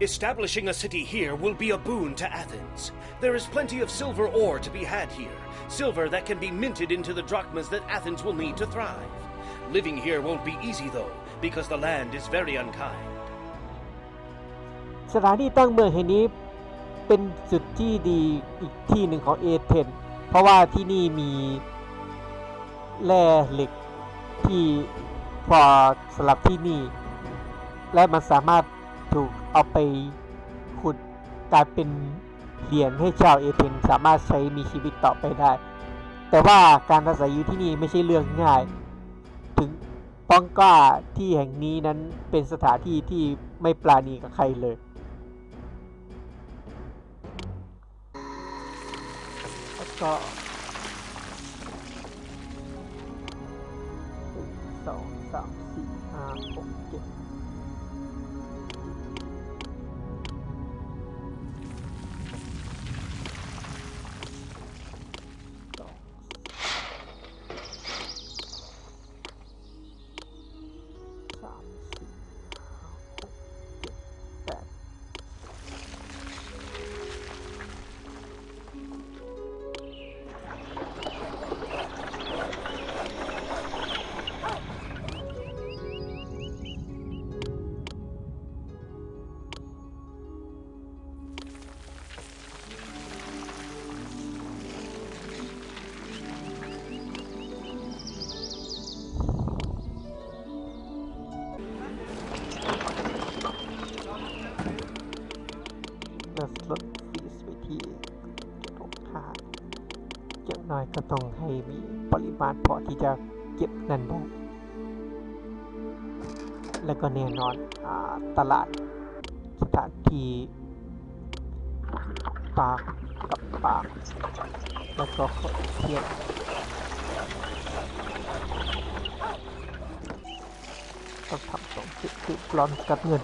Establishing a city here will be a boon to Athens. There is plenty of silver ore to be had here, silver that can be minted into the drachmas that Athens will need to thrive. Living here won't be easy though, because the land is very unkind. สถานที่ตั้งเมืองแห่งนี้เป็นจุดที่ดีอีกที่หนึ่งของเอเธนเพราะว่าที่นี่มีแร่เหล็กที่พอสำหรับที่นี่ และมันสามารถถูก เอาไปขุดกลายเป็นเหรียญให้ชาวเอเธนสามารถใช้มีชีวิตต่อไปได้ แต่ว่าการอาศัยอยู่ที่นี่ไม่ใช่เรื่องง่าย ถึงป้องก้าที่แห่งนี้นั้นเป็นสถานที่ที่ไม่ปราณีกับใครเลย แล้วก็หนึ่งสองสามสี่ห้าหกเจ็ด เลือกลดฟีสไปที่เจ็ดหกห้าอย่างน้อยก็ต้องให้มีปริมาณพอที่จะเก็บเงินได้แล้วก็แน่นอนอตลาดสถานที่ปากกับปากแล้วก็ขนเทียนต้องทำสองจุดคือกรอนกับเงิน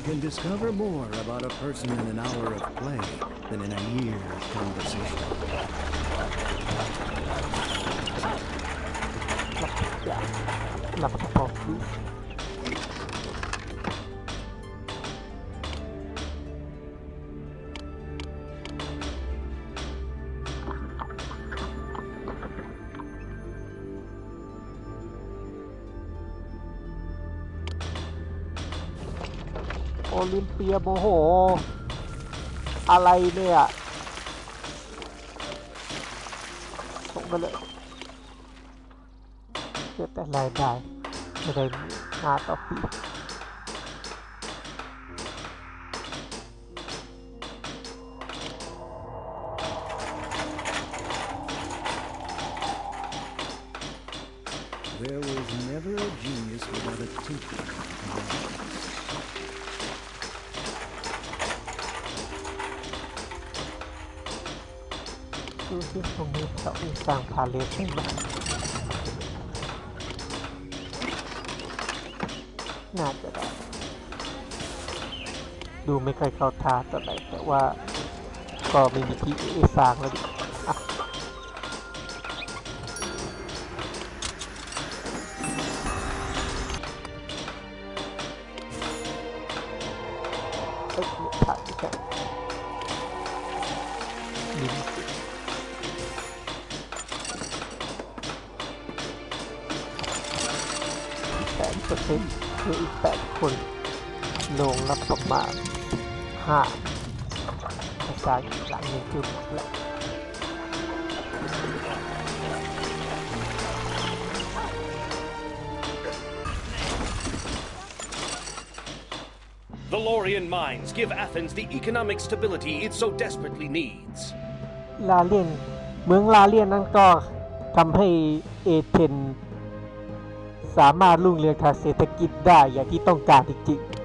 can discover more about a person in an hour of play than in a year of conversation. ห โอลิมเปียโมโห อะไรเนี่ยส่งไปเลยเก็บแต่รายได้ไม่ได้มาต่อปี There was never a genius without a tinker. ดูที่ตรงนี้เขามีสร้างพาเลทให้มาน่าจะได้ ดูไม่ค่อยเข้าท่าเท่าไหร่แต่ว่าก็ไม่มีที่ให้สร้างแล้วดิอะเอ้ยเนี่ยถ่ายไม่ แปดเปอร์เซ็นต์คืออีกแปดคนลงรับประมาณห้าอาจาหลังนึ่งคือหมดแล้ว The Lorian mines give Athens the economic stability it so desperately needs. ลาเลียนเมืองลาเลียนนั้นก็ทำให้เอเธน สามารถรุ่งเรืองทางเศรษฐกิจได้อย่างที่ต้องการจริงๆ